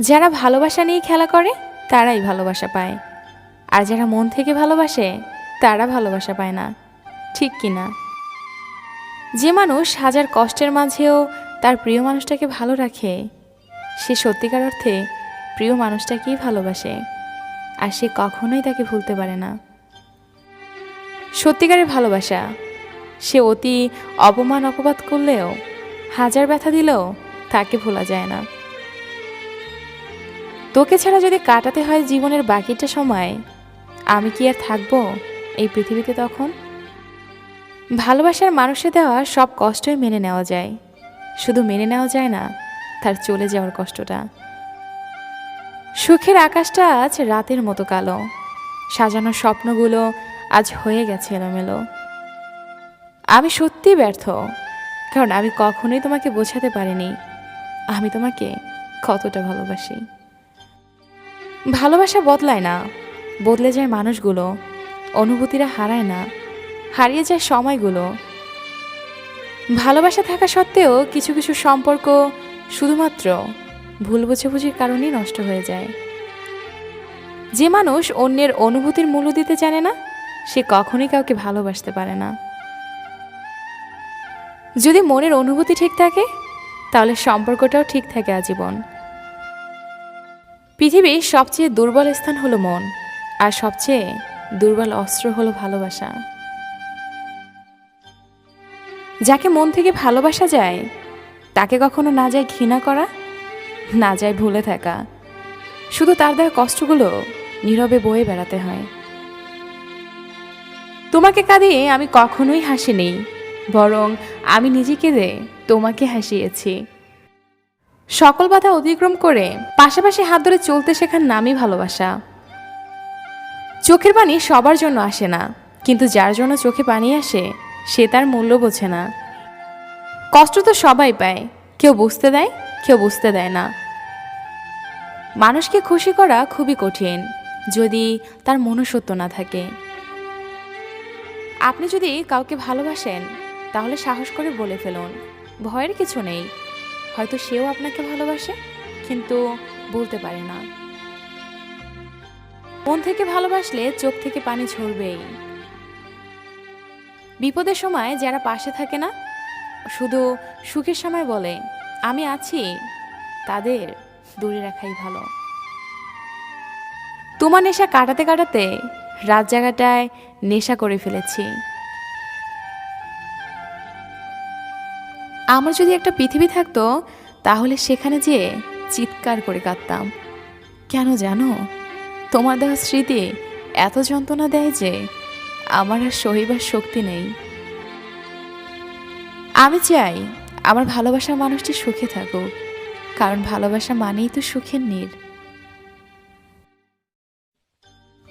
যারা ভালোবাসা নিয়ে খেলা করে, তারাই ভালোবাসা পায়। আর যারা মন থেকে ভালোবাসে, তারা ভালোবাসা পায় না। ঠিক কি না? যে মানুষ হাজার কষ্টের মাঝেও তার প্রিয় মানুষটাকে ভালো রাখে, সে সত্যিকার অর্থে প্রিয় মানুষটাকেই ভালোবাসে, আর সে কখনোই তাকে ভুলতে পারে না। সত্যিকারের ভালোবাসা, সে অতি অপমান অপবাদ করলেও, হাজার ব্যথা দিলেও তাকে ভোলা যায় না। তোকে ছাড়া যদি কাটাতে হয় জীবনের বাকিটা সময়, আমি কি আর থাকব এই পৃথিবীতে তখন? ভালোবাসার মানুষে দেওয়া সব কষ্টই মেনে নেওয়া যায়। শুধু মেনে নেওয়া যায় না, তার চলে যাওয়ার কষ্টটা। সুখের আকাশটা আজ রাতের মতো কালো। সাজানো স্বপ্নগুলো আজ হয়ে গেছে এলোমেলো। আমি সত্যি ব্যর্থ, কারণ আমি কখনোই তোমাকে বোঝাতে পারিনি। আমি তোমাকে কতটা ভালোবাসি। ভালোবাসা বদলায় না, বদলে যায় মানুষগুলো, অনুভূতিরা হারায় না, হারিয়ে যায় সময়গুলো। ভালোবাসা থাকা সত্ত্বেও কিছু কিছু সম্পর্ক শুধুমাত্র ভুল বোঝাবুঝির কারণেই নষ্ট হয়ে যায়। যে মানুষ অন্যের অনুভূতির মূল্য দিতে জানে না, সে কখনোই কাউকে ভালোবাসতে পারে না। যদি মনের অনুভূতি ঠিক থাকে, তাহলে সম্পর্কটাও ঠিক থাকে আজীবন। পৃথিবীর সবচেয়ে দুর্বল স্থান হলো মন, আর সবচেয়ে দুর্বল অস্ত্র হলো ভালোবাসা। যাকে মন থেকে ভালোবাসা যায়, তাকে কখনো না যায় ঘৃণা করা, না যায় ভুলে থাকা। শুধু তার দেওয়া কষ্টগুলো নীরবে বয়ে বেড়াতে হয়। তোমাকে কাঁদিয়ে আমি কখনোই হাসিনি, বরং আমি নিজেকে দে তোমাকে হাসিয়েছি। সকল বাধা অতিক্রম করে পাশাপাশি হাত ধরে চলতে শেখার নামই ভালোবাসা। চোখের পানি সবার জন্য আসে না, কিন্তু যার জন্য চোখে পানি আসে, সে তার মূল্য বোঝে না। কষ্ট তো সবাই পায়, কেউ বুঝতে দেয়, কেউ বুঝতে দেয় না। মানুষকে খুশি করা খুবই কঠিন, যদি তার মনুষ্যত্ব না থাকে। আপনি যদি কাউকে ভালোবাসেন, তাহলে সাহস করে বলে ফেলুন, ভয়ের কিছু নেই। হয়তো সেও আপনাকে ভালোবাসে, কিন্তু বলতে পারে না। মন থেকে ভালোবাসলে চোখ থেকে পানি ঝরবেই। বিপদের সময় যারা পাশে থাকে না, শুধু সুখের সময় বলে, আমি আছি, তাদের দূরে রাখাই ভালো। তোমার নেশা কাটাতে কাটাতে রাত জায়গাটায় নেশা করে ফেলেছি। আমার যদি একটা পৃথিবী থাকতো, তাহলে সেখানে যেয়ে চিৎকার করে কাঁদতাম। কেন জানো? তোমার দেওয়া স্মৃতি এত যন্ত্রণা দেয় যে আমার আর সহিবার শক্তি নেই। আমি চাই আমার ভালোবাসার মানুষটি সুখে থাকুক, কারণ ভালোবাসা মানেই তো সুখের নীর।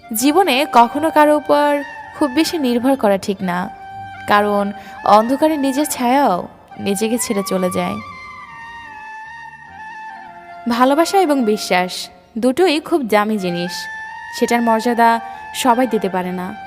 জীবনে কখনো কারও উপর খুব বেশি নির্ভর করা ঠিক না, কারণ অন্ধকারে নিজের ছায়াও নিজেকে ছেড়ে চলে যায়। ভালোবাসা এবং বিশ্বাস দুটোই খুব দামি জিনিস। সেটার মর্যাদা সবাই দিতে পারে না।